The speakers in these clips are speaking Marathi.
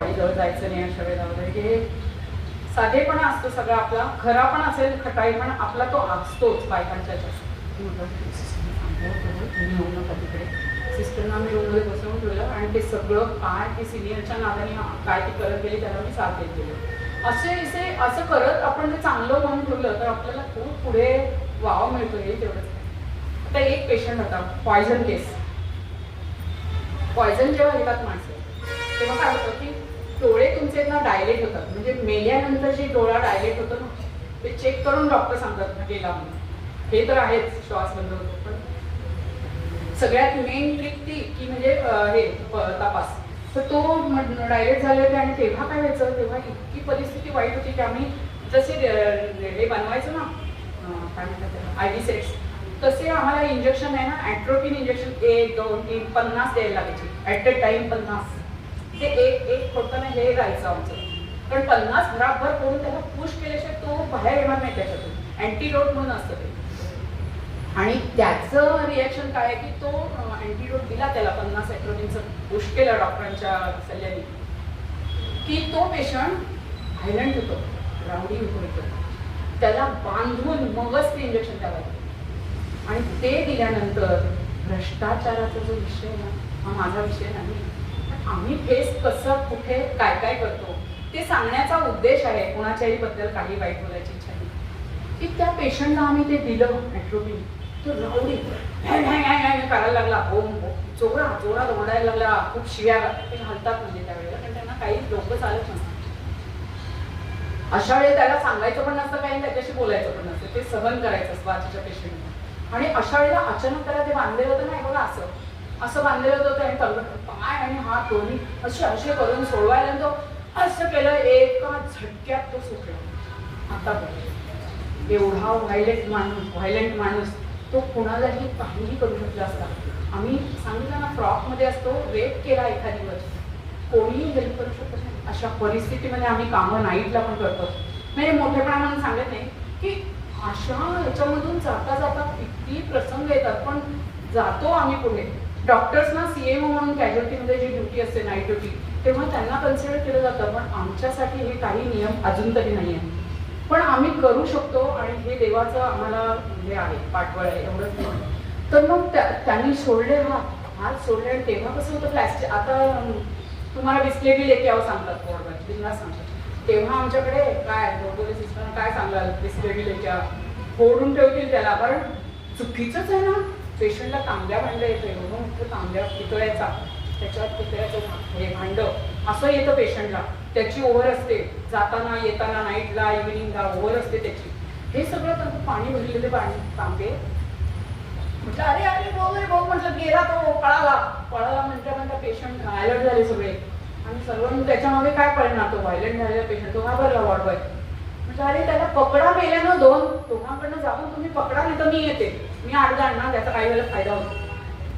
जवळ जायचं नाही अशा वेळेला वगैरे. हे साधेपणा असतो सगळा आपला. खरा पण असेल खटाई पण आपला तो असतोच बायकांच्या सिस्टरना मी रूममध्ये बसवून ठेवलं आणि ते सगळं काय ते सिनियरच्या नादाने काय ती करत गेली त्याला मी साथ देत गेले. असे असे असं करत आपण ते चांगलं म्हणून ठेवलं तर आपल्याला खूप पुढे वाव मिळतो हे तेवढंच. आता एक पेशंट होता पॉयझन केस पॉयझन जेव्हा येतात माणसं तेव्हा काय होतं की डोळे तुमचे ना डायलेट होतात. म्हणजे मेल्यानंतर जे डोळा डायलेट होतो ना ते चेक करून डॉक्टर सांगतात ना गेला म्हणून. हे तर आहेच श्वास बंद होतो पण सगळ्यात मेन ट्रिक ती की म्हणजे हे तपास. तर तो डायरेक्ट झाले होते आणि तेव्हा काय व्हायचं? तेव्हा इतकी परिस्थिती वाईट होती की आम्ही जसे हे बनवायचो ना काय म्हणतात आय डी सेट्स तसे आम्हाला इंजेक्शन आहे ना ॲट्रोपिन इंजेक्शन एक दोन तीन पन्नास द्यायला लागायचे. ॲट अ टाइम पन्नास. ते एक एक होतं ना हे राहायचं आमचं. पण पन्नास घराभर करून त्याला पुश केल्याशिवाय तो बाहेर येणार नाही त्याच्यातून. अँटीडोट म्हणून असतं ते. आणि त्याचं रिॲक्शन काय आहे की तो अँटीडोट दिला त्याला पन्नास ॲट्रोपिनचं पुश केलं डॉक्टरांच्या सल्ल्याने. की तो पेशंट व्हायलंट होतो राऊडी होतो त्याला बांधून मगच ते इंजेक्शन द्यावं लागतं. आणि ते दिल्यानंतर भ्रष्टाचाराचा जो विषय आहे ना हा माझा विषय नाही. आम्ही फेस कसं कुठे काय काय करतो ते सांगण्याचा उद्देश आहे कोणाच्याही बद्दल काही वाईट बोलायची इच्छा नाही. की त्या पेशंटला आम्ही ते दिलं मेट्रोबिन तो राऊडी करायला लागला. हो हो. जोरा ओरडायला लागला. खूप शिव्या ते घालतात म्हणजे त्यावेळेला. पण त्यांना काही लोक चालत नसतात अशा वेळी त्याला सांगायचं पण नसतं काही त्याच्याशी बोलायचं पण नसतं. ते सहन करायचं असतं बाजूच्या पेशंटला. आणि अशा वेळेला अचानक त्याला ते बांधलेलं होतं नाही बघा असं. असं बांधलेलं होतं त्याने तलगट पाय आणि हात दोन्ही असे असे करून सोडवायला तो असं केलं एका झटक्यात तो सुटला. आता बघ. एवढा व्हायलेंट माणूस व्हायलेंट माणूस तो कुणालाही काहीही करू शकला असता. आम्ही सांगितलं ना फ्रॉकमध्ये असतो रेप केला एखादी वर्ष कोणीही हेल्प करू शकत नाही. अशा परिस्थितीमध्ये आम्ही कामं नाईटला पण करतो. म्हणजे मोठेपणा म्हणून सांगत नाही की अशा ह्याच्यामधून जाता जाता किती प्रसंग येतात पण जातो आम्ही पुढे. डॉक्टर्सना सीएमओ म्हणून कॅज्युअल्टीमध्ये जी ड्युटी असते नाईट ड्युटी तेव्हा त्यांना कन्सिडर केलं जातं पण आमच्यासाठी हे काही नियम अजून तरी नाही आहे पण आम्ही करू शकतो आणि हे देवाचं आम्हाला हे आहे पाठबळ आहे एवढंच तर मग त्या- त्यांनी सोडले हात हात सोडले आणि तेव्हा कसं होतं प्लॅस्टिक आता तुम्हाला तुम्हाला बिल लेके यावं सांगतात बोर्डवर बिंदास सांगतात. तेव्हा आमच्याकडे काय बोर्डोले सिस्टम काय सांगाल बिस्ले बिल याच्या फोडून ठेवतील त्याला कारण चुकीचंच आहे ना. पेशंटला तांब्या भांड येतोय म्हणून तो तांब्या पितळ्याचा त्याच्यात पितळ्याचं हे भांड असं येतं पेशंटला. त्याची ओव्हर असते जाताना येताना नाईटला इव्हिनिंगला ओव्हर असते त्याची. हे सगळं तर पाणी भरलेले पाणी तांबे. म्हटलं अरे अरे बघ रे भाऊ म्हटलं गेला तो पळाला. पळाला म्हणता म्हणता पेशंट व्हायलंट झाले सगळे. आणि सर्व त्याच्यामध्ये काय परिणाम तो व्हायलंट झालेला पेशंट तो घाबरला वॉर्ड बॉय म्हटलं अरे त्याला पकडा मेल्यानं दोन. दोघांकडनं जाऊन तुम्ही पकडा नाही तर मी येते. मी आडगा ना त्याचा काही वेळेला फायदा होतो.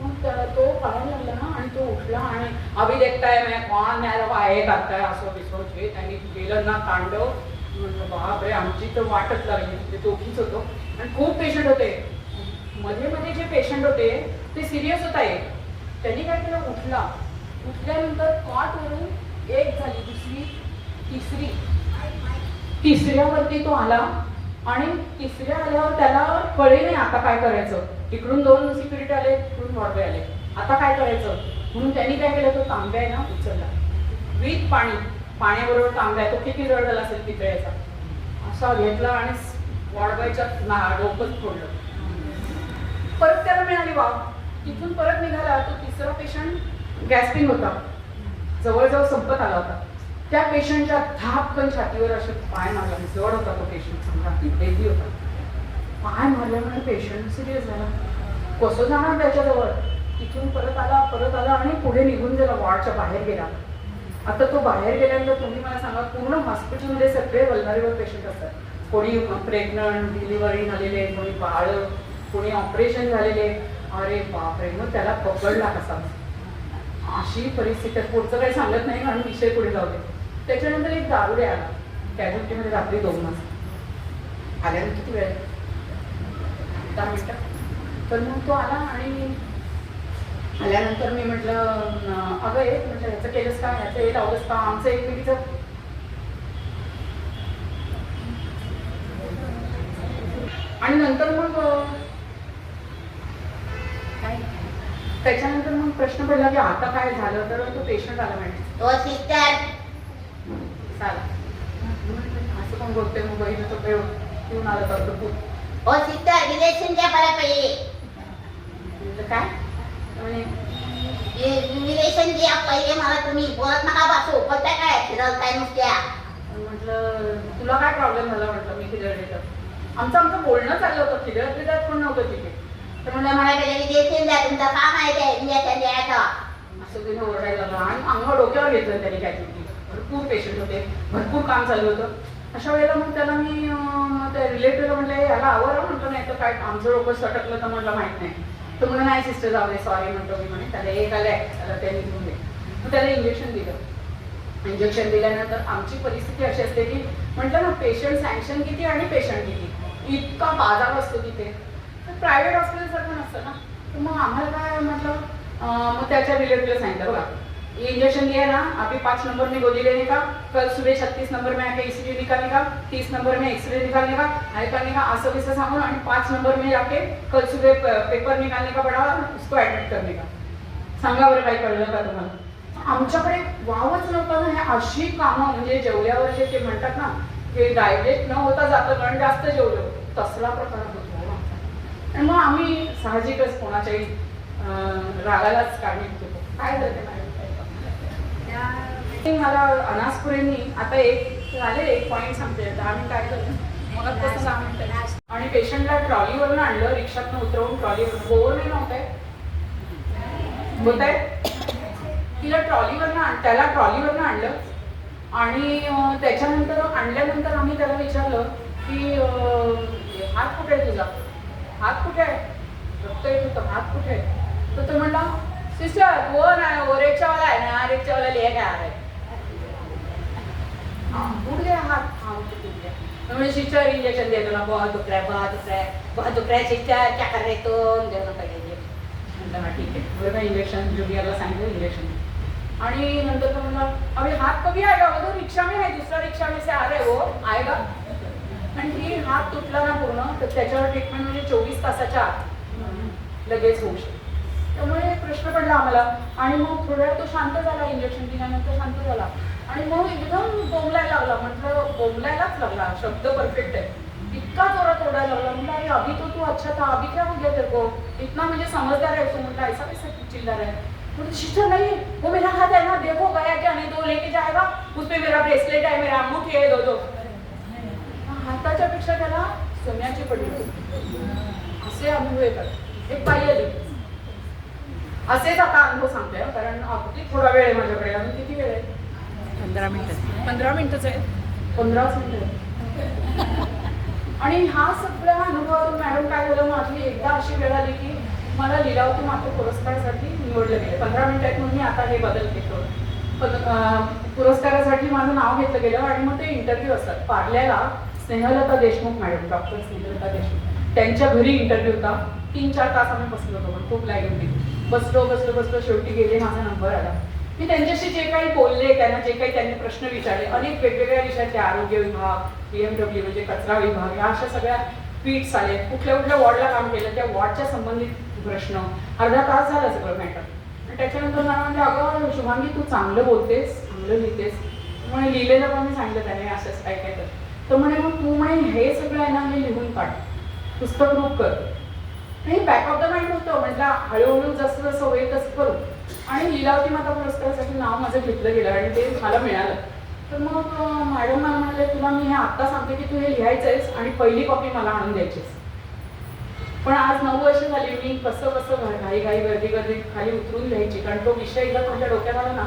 मग तो पळायला लागला ना आणि तो उठला आणि अभि देखताय मैं कौन मेरा आहे करताय असं बिसो जे त्यांनी केलं ना तांडव म्हटलं बापरे आमची तर वाटच लागली ते दोघीच होतो. आणि खूप पेशंट होते. मध्ये मध्ये जे पेशंट होते ते सिरियस होता एक. त्यांनी काय केलं? उठला. उठल्यानंतर कॉटवरून एक झाली दुसरी तिसरी. तिसऱ्यावरती तो आला. आणि तिसऱ्या आल्यावर त्याला कळे नाही आता काय करायचं. इकडून दोन सिक्युरिटी आले तिकडून वॉर्डबॉय आले. आता काय करायचं? म्हणून त्यांनी काय केलं? तो तांब्या आहे ना उचलला. विथ पाणी. पाण्याबरोबर तांब्या आहे. तो किती रडला असेल पितळ्याचा असा घेतला आणि वॉर्डबॉयच्या ना डोकंच फोडलं. परत त्याला मिळाली वाव तिथून परत निघाला. तो तिसरा पेशंट गॅस्पिंग होता. जवळजवळ संपत आला होता. त्या पेशंटच्या धापकन छातीवर असे पाय मारला. जड होता तो पेशंट समजा बेबी होता. पाय मारल्यामुळे पेशंट सिरियस झाला. कसं जाणार त्याच्याजवळ? तिथून परत आला परत आला आणि पुढे निघून गेला. वॉर्डच्या बाहेर गेला. आता तो बाहेर गेल्यानंतर तुम्ही मला सांगा पूर्ण हॉस्पिटलमध्ये सगळे वल्नरेबल पेशंट असतात. कोणी प्रेग्नंट डिलिव्हरी झालेले कोणी बाळ कोणी ऑपरेशन झालेले अरे बापरे मग त्याला पकडला कसा? अशी परिस्थिती पुढचं काही सांगत नाही कारण विषय पुढे जाऊ दे. त्याच्यानंतर एक दारुडे आला. कॅज्युअल्टीमध्ये रात्री दोन वाजता. आल्यानंतर किती वेळ? दहा मिनटं. तर मग तो आला आणि आल्यानंतर मी म्हटलं अगं एक म्हटलं ह्याचं केलंस का? ह्याचं हे लावलंस का? आमचं एकमेकीचं आणि नंतर मग काय? त्याच्यानंतर मग प्रश्न पडला की आता काय झालं? तर तो पेशंट आला मॅडम चालेल. असं पण बोलतोय मग बहिणी तो काही येऊन आलं तर खूप ओ सिस्टर रिलेशन द्या मला पहिले. म्हटलं काय? रिलेशन द्या पहिले मला तुम्ही. बोलत नका बसू. फक्त काय? फिरवताय नुसत्या. म्हटलं तुला काय प्रॉब्लेम झाला? म्हटलं मी खिदळ देतो आमचं आमचं बोलणं चाललं होतं. खिदळ खिदळत पण नव्हतं तिथे. तर म्हणलं मला रिलेशन द्या तुमचं काम आहे ते. रिलेशन द्यायचं असं तिने ओरडायला आणि अंग डोक्यावर घेतलं त्याने काय तरी. भरपूर पेशंट होते भरपूर काम चालू होतं. अशा वेळेला मग त्याला मी त्या रिलेटिव्हला म्हटलं याला आवरा म्हटलं नाही तर काय आमचं डोकं सटकलं तर म्हटलं माहीत नाही. तर म्हणून नाही सिस्टर जाऊ दे सॉरी म्हणतो मी म्हणे. त्याला एक आलं त्याला ते निघून दे. मग त्याला इंजेक्शन दिलं. इंजेक्शन दिल्यानंतर आमची परिस्थिती अशी असते की म्हटलं ना पेशंट सँक्शन किती आणि पेशंट किती? इतका बाजार असतो तिथे. तर प्रायव्हेट हॉस्पिटलसारखं नसतं ना. तर मग आम्हाला काय म्हटलं मग त्याच्या रिलेटिव्हला सांगितलं बघा ये इंजेक्शन दिया ना अभी पाँच नंबर में गोली लेने का कल सुबह छत्तीस नंबर में आके ईसीजी निकालने का तीस नंबर में एक्सरे निकालने का हाई करने का असं कसं सांगून आणि पाच नंबर में जाके कल सुबह पेपर निकालने का पड़ा उसको ऍडमिट करने का। सांगा बरं काही कळलं का तुम्हाला आमच्याकडे वावच नव्हतं ना हे अशी कामं म्हणजे जेवल्यावर जे ते म्हणतात ना की डायजेस्ट न होता जातं कारण जास्त जेवलं. तसला प्रकार होतो हो आणि मग आम्ही साहजिकच कोणाच्याही रागालाच काढणी होतो. काय झालं मला अनासपुरेंनी आता एक झाले एक पॉईंट सांगते दहा आम्ही काय करतो मला तसं दहा मिनिटं आणि पेशंटला ट्रॉलीवरून आणलं रिक्षातनं उतरवून ट्रॉलीवरून. गोवर नाही नव्हते होत आहे तिला ट्रॉलीवरनं आण त्याला ट्रॉलीवरनं आणलं. आणि त्याच्यानंतर आणल्यानंतर आम्ही त्याला विचारलं की हात कुठे आहे तुझा? हात कुठे आहे? रक्त येत होतं. हात कुठे आहे? तर तो म्हणला ना वो रिक्षावाला आहे ना रिक्षावाला लिहे काय आहे उठ गया हाथ हाँ बोली, सिस्टर इंजेक्शन दे दो ना बहुत दुख रहा है बहुत दुख रहा है बहुत दुख रहा है सिस्टर क्या कर रहे तुम? दे दो पहिले इंजेक्शन म्हटलं हा। ठीक आहे इंजेक्शन ज्युनियरला सांगितलं इंजेक्शन आणि नंतर तो म्हणला अभी हाथ कभी आएगा? वो तो रिक्षा में है दूसरा रिक्षा में से आ रहे हो आएगा। आणि ही हात तुटला ना पूर्ण तर त्याच्यावर ट्रीटमेंट म्हणजे चोवीस तासाच्या आत लगेच होऊ शकते. त्यामुळे प्रश्न पडला आम्हाला. आणि मग थोड्या तो शांत झाला इंजेक्शन दिल्यानंतर शांत झाला. आणि मग एकदम बोंबलायला लागला. म्हटलं बोंबलायलाच लागला. शब्द परफेक्ट आहे. इतका जोरात ओरडायला लागला. म्हटलं अरे अभी तो तू अच्छा था. अभी क्या हो गया तेरे को? इतना म्हणजे समजदार आहे तो म्हटलं ऐसा कैसा चिल्ला रहा है? शिष्य नाही नहीं. वो मेरा हाथ है ना. देखो गया क्या नहीं. तो लेके जाएगा. उस पे मेरा ब्रेसलेट है मेरा अंगूठी है दो दो. हाताच्या पेक्षा त्याला सोन्याची पडली. असे अनुभव येतात एक बाई असेच आता अनुभव सांगते कारण अगदी थोडा वेळ आहे माझ्याकडे. अजून किती वेळ आहे? पंधरा मिनिटं. पंधरा मिनिटच आहे पंधराच मिनिटं आणि हा सगळ्या अनुभवातून मॅडम काय झालं माझी एकदा अशी वेळ आली की मला लिलावती मात्र पुरस्कारासाठी निवडलं गेलं. पंधरा मिनिटात म्हणून मी आता हे बदल घेतो पुरस्कारासाठी माझं नाव घेतलं गेलं आणि मग ते इंटरव्ह्यू असतात. पार्ल्याला स्नेहलता देशमुख मॅडम डॉक्टर स्नेहलता देशमुख. त्यांच्या घरी इंटरव्ह्यू होता. तीन चार तास आम्ही बसलो होतो पण खूप लाईन होती. बसलो बसलो बसलो शेवटी गेले माझा नंबर आला. मी त्यांच्याशी जे काही बोलले त्यांना जे काही त्यांनी प्रश्न विचारले अनेक वेगवेगळ्या विषयाचे आरोग्य विभाग पीएमडब्ल्यू म्हणजे कचरा विभाग या अशा सगळ्या पीट्स आले कुठल्या कुठल्या वॉर्डला काम केलं त्या वॉर्डच्या संबंधित प्रश्न. अर्धा तास झाला सगळं मॅटर त्याच्यानंतर मला म्हणजे अगं शुभांगी तू चांगलं बोलतेस चांगलं लिहितेस. म्हणे लिहिलेलं पण मी सांगितलं त्याने असंच काय काय तर. तर म्हणे मग तू म्हणे हे सगळं आहे ना हे लिहून काढ. पुस्तक रूप कर. आणि बॅक ऑफ द माइंड होतं. म्हटलं हळूहळू जसं जसं होईल तसं करू. आणि लिलावती माता पुरस्कारासाठी नाव माझं घेतलं गेलं आणि ते मला मिळालं. तर मग मॅडम मला म्हणाले तुला मी हे आत्ता सांगते की तू हे लिहायचं आहेस आणि पहिली कॉपी मला आणून द्यायचीस. पण आज नऊ वर्ष झाली मी कसं कसं घाई घाई गर्दी गर्दी खाली उतरून लिहायची. कारण तो विषय एकदा तुमच्या डोक्यात आला ना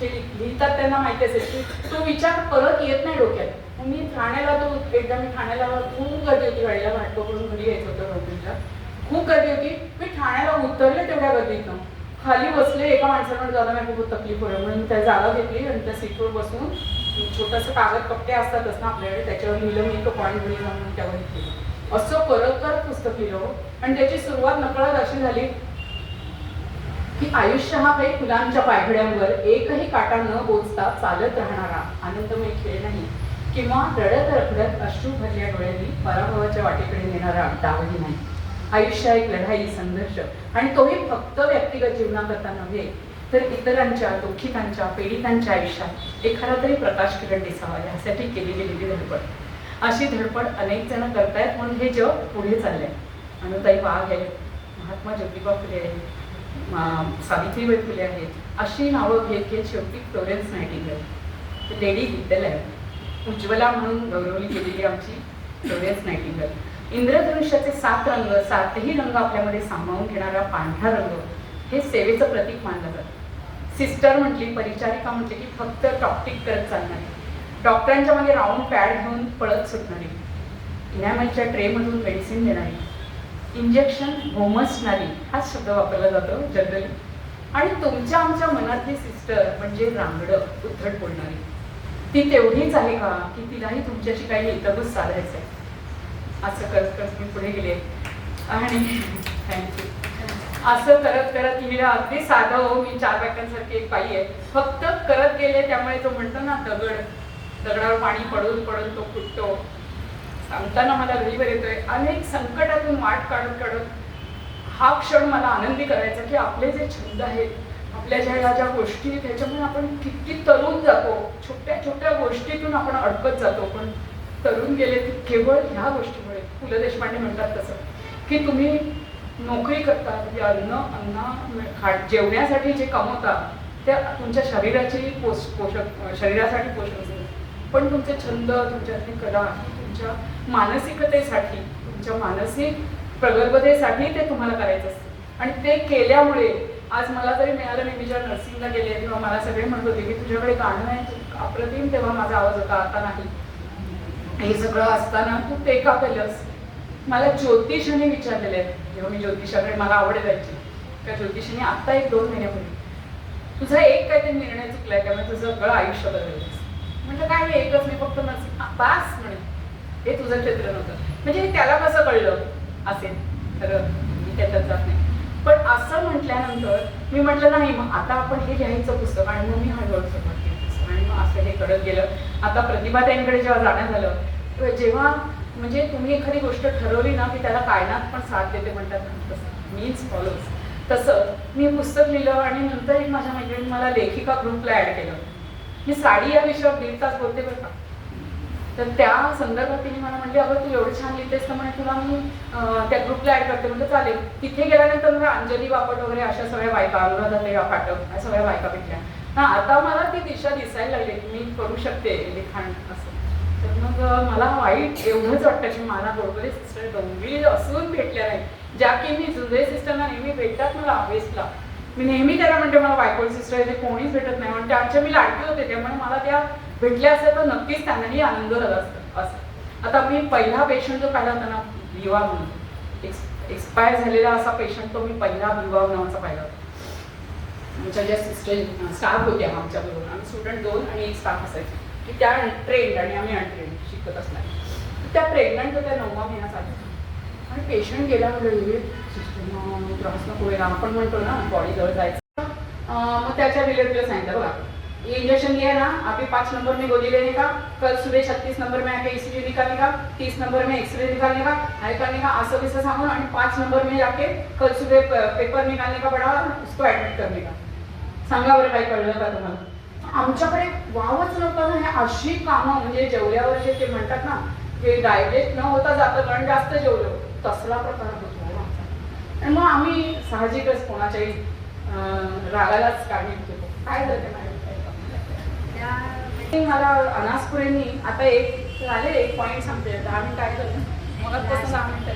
जे लिहितात त्यांना माहिती असेल की तो विचार परत येत नाही डोक्यात. मग मी ठाण्याला तो एकदा मी ठाण्याला खूप गर्दी होती गाडीला नाटकाकडून घरी यायचं होतं बहुतेकच्या खूप गर्दी होती? मी ठाण्याला उतरले तेवढ्या गर्दीतनं. खाली बसले एका माणसाकडे जायला मला खूप तकलीफ होईल. म्हणून त्या जागा घेतली आणि त्या सीटवर बसून छोटंसं कागद कपटे असतातच ना आपल्याकडे त्याच्यावर लिहिलं मी तो पॉईंट लिहिलं म्हणून त्यावर केलं असं करत करत पुस्तक लिहिलं हो. आणि त्याची सुरुवात नकळत अशी झाली की आयुष्य हा काही फुलांच्या पायघड्यांवर एकही काटा न बोचता चालत राहणारा आनंदमय खेळ नाही. किंवा रडत रखडत अश्रू भरल्या डोळ्यांनी पराभवाच्या वाटेकडे नेणारा डावही नाही. आयुष्य एक लढाई संघर्ष. आणि तोही फक्त व्यक्तिगत जीवनाकरता नव्हे तर इतरांच्या दुःखितांच्या पीडितांच्या आयुष्यात एखादा तरी प्रकाश किरण दिसावा यासाठी केली गेलेली धडपड. अशी धडपड अनेक जण करतायत म्हणून हे जग पुढे चाललंय. अनुताई वाघ आहेत महात्मा ज्योतिबा फुले आहेत सावित्रीबाई फुले आहेत अशी नावं घेत घेत शेवटी फ्लोरेन्स नायटिंगल लेडी विद्याल आहे. उज्ज्वला म्हणून गौरवली गेलेली आमची फ्लोरेन्स नायटिंगल इंद्रधनुष्याचे सात रंग सातही रंग आपल्यामध्ये सामावून घेणारा पांढरा रंग हे सेवेचं प्रतीक मानलं जातं. सिस्टर म्हटली परिचारिका म्हटली की फक्त टॉक्टिक करत चालणारी डॉक्टरांच्या मागे राऊंड पॅड घेऊन पळत सुटणारी इनॅमलच्या ट्रेमधून मेडिसिन देणारी इंजेक्शन होमसणारी हाच शब्द वापरला जातो जनरली आणि तुमच्या आमच्या मनातली सिस्टर म्हणजे रांगडं उद्धट बोलणारी ती तेवढीच आहे का? की तिलाही तुमच्याशी काही हितगुज साधायचं आहे असं करत करत मी पुढे गेले. आणि थँक्यू असं करत करत लिहिलं अगदी साधं हो मी चार बायकांसारखी एक बाई आहे. फक्त करत गेले त्यामुळे तो म्हणतो ना दगड. दगडावर पाणी पडून पडून तो फुटतो. सांगताना मला घरीवर येतोय. अनेक संकटातून वाट काढत काढत हा क्षण मला आनंदी करायचा की आपले जे छंद आहेत आपल्या ज्या ह्या ज्या गोष्टी आहेत त्याच्यामुळे आपण किती तरुण जातो. छोट्या छोट्या गोष्टीतून आपण अडकत जातो. पण तरुण गेले की केवळ ह्या गोष्टी पु ल देशपांडे म्हणतात तसं की तुम्ही नोकरी करता म्हणजे अन्न अन्न खा जेवण्यासाठी जे कमवता त्या तुमच्या शरीराची पोष पोषक शरीरासाठी पोषक असेल पण तुमचे छंद तुमच्यातली कला ही तुमच्या मानसिकतेसाठी तुमच्या मानसिक प्रगल्भतेसाठी ते तुम्हाला करायचं असतं. आणि ते केल्यामुळे आज मला जरी मिळालं मी विचार नर्सिंगला गेले किंवा मला सगळे म्हणत होते की तुझ्याकडे गाणं आहे अप्रतिम तेव्हा माझा आवाज होता आता नाही. हे सगळं असताना तू ते का केलंस. मला ज्योतिषाने विचारलेले आहे. जेव्हा मी ज्योतिषाकडे मला आवड जायची त्या ज्योतिषाने आत्ता एक दोन महिन्यापूर्वी तुझा एक काहीतरी निर्णय चुकलाय त्यामुळे तुझं सगळं आयुष्य बदललंस म्हटलं काय हे एकच नाही फक्त नर्सिंग बास म्हणे. हे तुझं क्षेत्र नव्हतं. म्हणजे हे त्याला कसं कळलं असेल? तर मी त्याच्यात जात नाही. पण असं म्हटल्यानंतर मी म्हटलं नाही मग आता आपण हे लिहायचं पुस्तक आणि मग मी हळूहळू सुरुवात केली पुस्तक. आणि मग असं हे करत गेलं. आता प्रतिभाताईंकडे जेव्हा जाणं झालं जेव्हा म्हणजे तुम्ही एखादी गोष्ट ठरवली ना की त्याला कायनात पण साथ देते म्हणतात तसं मीन्स फॉलोज तसं मी पुस्तक लिहिलं आणि नंतर एक माझ्या मैत्रिणी मला लेखिका ग्रुपला ऍड केलं. मी साडी या विषयावर दीड तास बोलते बरं का? तर त्या संदर्भात तिने मला म्हणजे अगं तू एवढं छान लिहितेस तर म्हणे तुला मी त्या ग्रुपला ऍड करते. म्हणजे चालेल. तिथे गेल्यानंतर मला अंजली बापट वगैरे अशा सगळ्या बायका अनुराधा ते पाठक या सगळ्या बायका भेटल्या. हा आता मला ती दिशा दिसायला लागली की मी करू शकते लिखाण असं. तर मग मला वाईट एवढंच वाटतं की मला बरोबर सिस्टर डोंबिवली असून भेटल्या नाही ज्या की मी जुळे सिस्टरना नेहमी भेटतात मला वेस्टला मी नेहमी त्याला म्हणते मला बायकोल सिस्टर इथे कोणीच भेटत नाही. म्हणते आमच्या मी लाडकी होते त्यामुळे मला त्या भेटल्या असत्या तर नक्कीच त्यांनाही आनंद झाला असतं असं आता मी पहिला पेशंट जो पाहिला होता ना विवा म्हणून. एक्सपायर झालेला असा पेशंट तो मी पहिला विवा नावाचा पाहिला होता. आमच्या ज्या सिस्टर स्टाफ होत्या आमच्या बरोबर आम्ही स्टुडंट दोन आणि एक स्टाफ असायचे. की त्या ट्रेंड आणि आम्ही अनट्रेंड शिकत असणार. त्या प्रेग्नंट होत्या नववा महिना चालू आणि पेशंट गेला म्हणजे त्रास नको व्हायला आपण म्हणतो ना बॉडी जवळ जायचं. मग त्याच्या रिलेटिव्ह सांगितलं बघा ये इंजेक्शन लिया ना. आप पाच पाँच नंबर में गोली लेने का कल सुबह छत्तीस नंबर में आके ईसीजी निकालने का तीस नंबर में एक्सरे निकालने का हाई करने का असं विसं सांगून आणि पाच नंबर में जाके कल सुबह पेपर निकालने का पड़ा उसको ॲडमिट करने का सांगा बरं काय कळलं का तुम्हाला? आमच्याकडे वावच नव्हतं ना हे अशी कामं म्हणजे जेवल्यावर जे ते म्हणतात ना ते डायजेस्ट न होता जातं कारण जास्त जेवलं. तसला प्रकार होतो. आणि मग आम्ही साहजिकच कोणाच्याही रागालाच काढली होतो. काय झालं ते मॅडम मला अनासपुरेंनी आता एक झाले एक पॉईंट सांगते दहा मिनिट काय झालं मग कसं दहा मिनिटं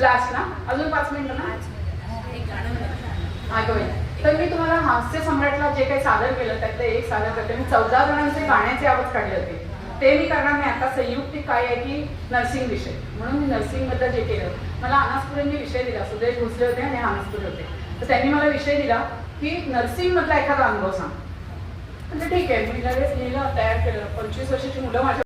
लास्ट ना? अजून पाच मिनिटं ना? बाई. तर मी तुम्हाला हास्य सम्राटला जे काही सादर केलं त्यातलं एक सादर करते. मी चौदा जणांचे गाण्याचे आवाज काढले होते. ते मी करणार नाही. आता संयुक्तिक काय आहे की नर्सिंग विषय. म्हणून मी नर्सिंगबद्दल जे केलं मला अनासपुरेंनी विषय दिला. सुदेश भोसले होते आणि अनासपुरे होते. तर त्यांनी मला विषय दिला की नर्सिंग मधला एखादा अनुभव सांग. म्हणजे ठीक आहे मी लगेच लिहिलं तयार केलं. पंचवीस वर्षाची मुलं माझ्या